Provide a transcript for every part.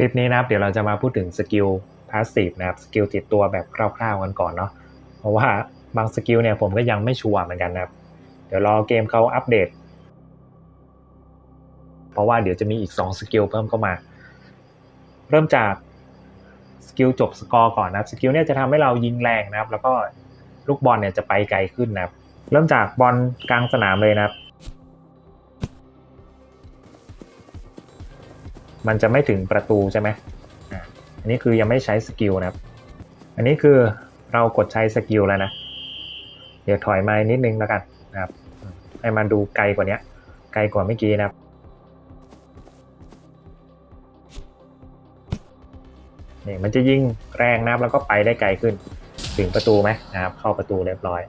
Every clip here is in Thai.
คลิปนี้นะครับเดี๋ยวเราจะมาพูดถึงสกิลพาสซีฟนะครับสกิลติดตัวแบบคร่าวๆกันก่อนเนาะเพราะว่าบางสกิลเนี่ยผมก็ยังไม่ชัวร์เหมือนกันนะครับ เดี๋ยวรอเกมเขาอัปเดต เพราะว่าเดี๋ยวจะมีอีก2สกิลเพิ่มเข้ามา เริ่มจากสกิลจบสกอร์ก่อนนะครับสกิลเนี่ยจะทำให้เรายิงแรงนะครับ แล้วก็ลูกบอลเนี่ยจะไปไกลขึ้นนะครับ เริ่มจากบอลกลางสนามเลยนะครับ มันจะไม่ถึงประตูใช่ไหมอันนี้คือยังไม่ใช้สกิลนะครับ อันนี้คือเรากดใช้สกิลแล้วนะ เดี๋ยวถอยมานิดนึงแล้วกันนะครับ ให้มันดูไกลกว่านี้ไกลกว่าเมื่อกี้นะครับ นี่มันจะยิ่งแรงนะครับแล้วก็ไปได้ไกลขึ้น ถึงประตูไหมนะครับ เข้าประตูเรียบร้อย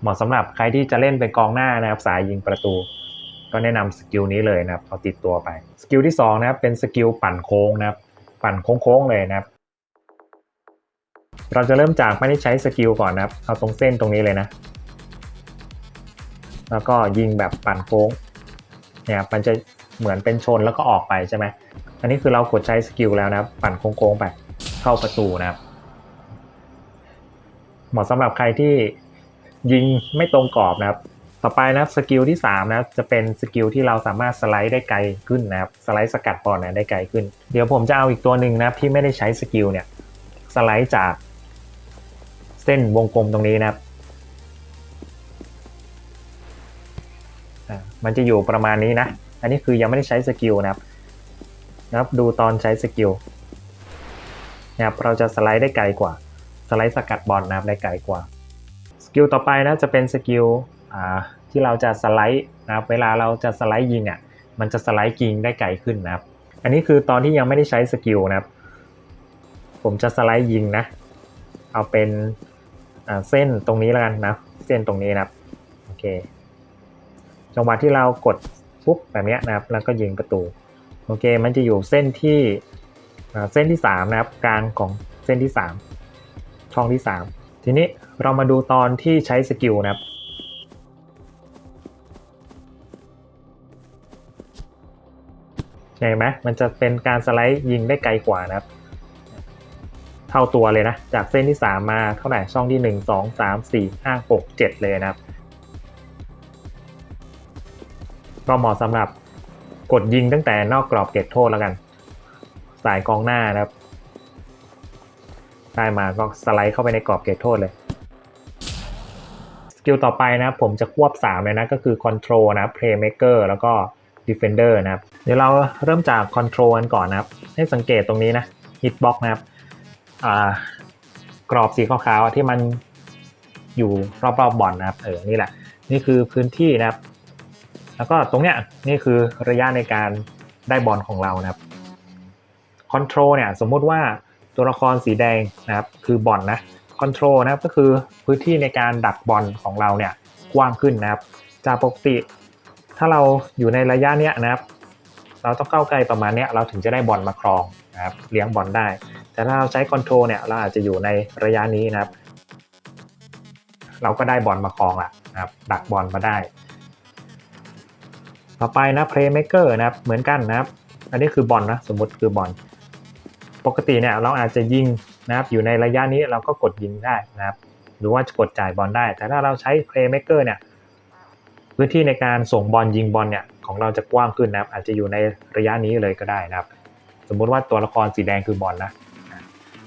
เหมาะสำหรับใครที่จะเล่นเป็นกองหน้านะครับ สายยิงประตู ก็แนะนำสกิลนี้เลยนะครับเอาติดตัวไป สกิลที่2นะครับเป็นสกิลปั่นโค้งนะครับปั่นโค้งๆเลยนะครับเราจะเริ่มจากไม่ได้ใช้สกิลก่อนนะครับ เอาตรงเส้นตรงนี้เลยนะ แล้วก็ยิงแบบปั่นโค้ง เนี่ยมันจะเหมือนเป็นชนแล้วก็ออกไปใช่ไหม อันนี้คือเรากดใช้สกิลแล้วนะครับ ปั่นโค้งๆไป เข้าประตูนะครับ เหมาะสำหรับใครที่ยิงไม่ตรงกรอบนะครับ ต่อไปนะครับสกิลที่3นะครับจะเป็นสกิลที่เราสามารถสไลด์ได้ไกลขึ้นนะครับสไลด์สกัดบอลนะได้ไกลขึ้น เดี๋ยวผมจะเอาอีกตัวหนึ่งนะครับที่ไม่ได้ใช้สกิลเนี่ยสไลด์จากเส้นวงกลมตรงนี้นะครับมันจะอยู่ประมาณนี้นะ อันนี้คือยังไม่ได้ใช้สกิลนะครับนะครับดูตอนใช้สกิลนะครับเราจะสไลด์ได้ไกลกว่า สไลด์สกัดบอลนะครับได้ไกลกว่า สกิลต่อไปนะจะเป็นสกิล ที่เราจะสไลด์นะครับเวลาเราจะสไลด์ยิงอะมันจะสไลด์ยิงได้ไกลขึ้นนะครับ อันนี้คือตอนที่ยังไม่ได้ใช้สกิลนะครับ ผมจะสไลด์ยิงนะ เอาเป็นเส้นตรงนี้แล้วกันนะ เส้นตรงนี้นะครับโอเคจังหวะที่เรากดปุ๊บแบบนี้นะครับ แล้วก็ยิงประตูโอเค มันจะอยู่เส้นที่เส้นที่สามนะครับ กลางของเส้นที่สามช่องที่สามทีนี้เรามาดูตอนที่ใช้สกิลนะครับ เห็นไหมมันจะเป็นการสไลด์ยิงได้ไกลกว่านะครับ เท่าตัวเลยนะ จากเส้นที่ 3 มาเท่าไหร่ช่องที่ 1 2 3 4 5 6 7 เลยนะครับ ก็เหมาะสำหรับกดยิงตั้งแต่นอกกรอบเขตโทษแล้วกัน สายกองหน้านะครับ ได้มาก็สไลด์เข้าไปในกรอบเขตโทษเลยสกิลต่อไปนะครับผมจะควบ 3 เลยนะ ก็คือ Control นะ Playmaker แล้วก็ Defender นะครับ เดี๋ยวเราเริ่มจาก Control กันก่อนนะครับ ให้สังเกตตรงนี้นะ Hitbox นะครับกรอบสีขาวๆที่มันอยู่รอบๆบบอลนะครับ เออ นี่แหละ นี่คือพื้นที่นะครับ แล้วก็ตรงเนี้ยนี่คือระยะในการได้บอลของเรานะครับ Control เนี่ยสมมุติว่าตัวละครสีแดงนะครับคือบอลนะคอนโทรลนะครับก็คือพื้นที่ในการดักบอลของเราเนี่ยกว้างขึ้นนะครับ จากปกติ ถ้าเราอยู่ในระยะเนี้ยนะครับ เราต้องเข้าใกล้ประมาณเนี้ยเราถึงจะได้บอลมาครองนะครับเลี้ยงบอลได้ แต่ถ้าเราใช้คอนโทรเนี่ยเราอาจจะอยู่ในระยะนี้นะครับ เราก็ได้บอลมาครองละนะครับดักบอลมาได้ ต่อไปนะ playmaker นะครับเหมือนกันนะครับอันนี้คือบอลนะสมมติคือบอลปกติเนี่ยเราอาจจะยิงนะครับอยู่ในระยะนี้เราก็กดยิงได้นะครับ หรือว่าจะกดจ่ายบอลได้ แต่ถ้าเราใช้ playmaker เนี่ย พื้นที่ในการส่งบอลยิงบอลเนี่ยของเราจะกว้างขึ้นนะครับอาจจะอยู่ในระยะนี้เลยก็ได้นะครับ สมมุติว่าตัวละครสีแดงคือบอลนะ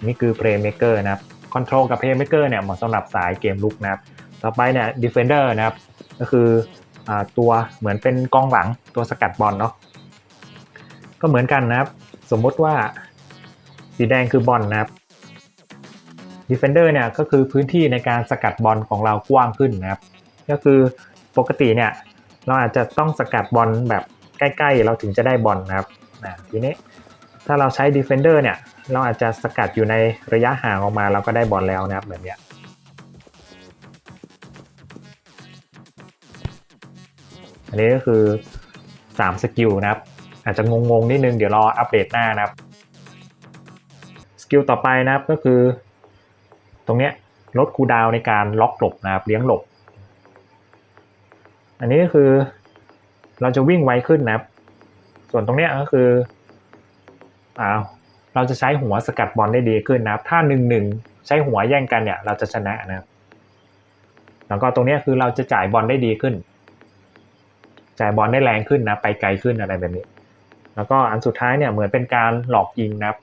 นี่คือ playmaker นะครับ control กับ playmaker เนี่ยเหมาะสำหรับสายเกมลุกนะครับต่อไปเนี่ย defender นะครับก็คืออตัวเหมือนเป็นกองหลังตัวสกัดบอลเนาะก็เหมือนกันนะครับ สมมุติว่าสีแดงคือบอลนะครับ Defender เนี่ยก็คือพื้นที่ในการสกัดบอลของเรากว้างขึ้นนะครับ ก็คือ ปกติเนี่ยเราอาจจะต้องสกัดบอลแบบใกล้ๆ เราถึงจะได้บอลนะครับนะทีนี้ถ้าเราใช้ Defender เนี่ยเราอาจจะสกัดอยู่ในระยะห่างออกมาเราก็ได้บอลแล้วนะครับแบบนี้อันนี้ก็คือ 3 สกิลนะครับ อาจจะงงๆนิดนึงเดี๋ยวรออัปเดตหน้านะครับ สกิลต่อไปนะครับก็คือ ตรงเนี้ยลดคูดาวในการล็อกหลบนะครับเลี้ยงหลบ อันนี้ก็คือเราจะวิ่งไวขึ้นนะครับ ส่วนตรงเนี้ยก็คืออ้าวเราจะใช้หัวสกัดบอลได้ดีขึ้นนะครับ ถ้าหนึ่งหนึ่งใช้หัวแย่งกันเนี่ยเราจะชนะนะครับ แล้วก็ตรงนี้คือเราจะจ่ายบอลได้ดีขึ้น จ่ายบอลได้แรงขึ้นนะ ไปไกลขึ้นอะไรแบบนี้ แล้วก็อันสุดท้ายเนี่ยเหมือนเป็นการหลอกยิงนะครับ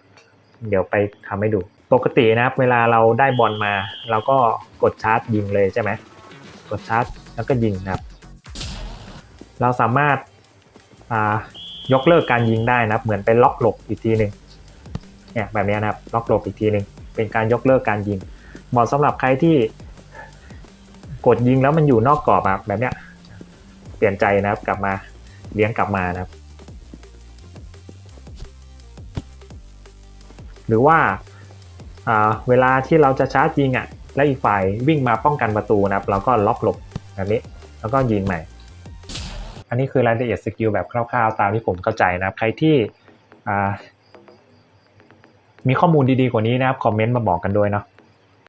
เดี๋ยวไปทำให้ดู ปกตินะครับ เวลาเราได้บอลมา เราก็กดชาร์จยิงเลยใช่ไหม กดชาร์จแล้วก็ยิงนะครับ เราสามารถายกเลิกการยิงได้นะครับ เหมือนไปล็อกหลบอีกทีหนึ่งเนี่ยแบบนี้นะครับล็อกหลบอีกทีหนึ่งเป็นการยกเลิกการยิง เหมาะสำหรับใครที่กดยิงแล้วมันอยู่นอกกรอบอะแบบเนี้ยเปลี่ยนใจนะครับกลับมาเลี้ยงกลับมานะครับ หรือว่าอ่าเวลาที่เราจะชาร์จยิงอะและอีกฝ่ายวิ่งมาป้องกันประตูนะครับ เราก็ล็อกหลบแบบนี้แล้วก็ยิงใหม่ อันนี้คือรายละเอียดสกิลแบบคร่าวๆ ตามที่ผมเข้าใจนะครับ ใครที่มีข้อมูลดีๆกว่านี้นะครับ คอมเมนต์มาบอกกันด้วยเนาะ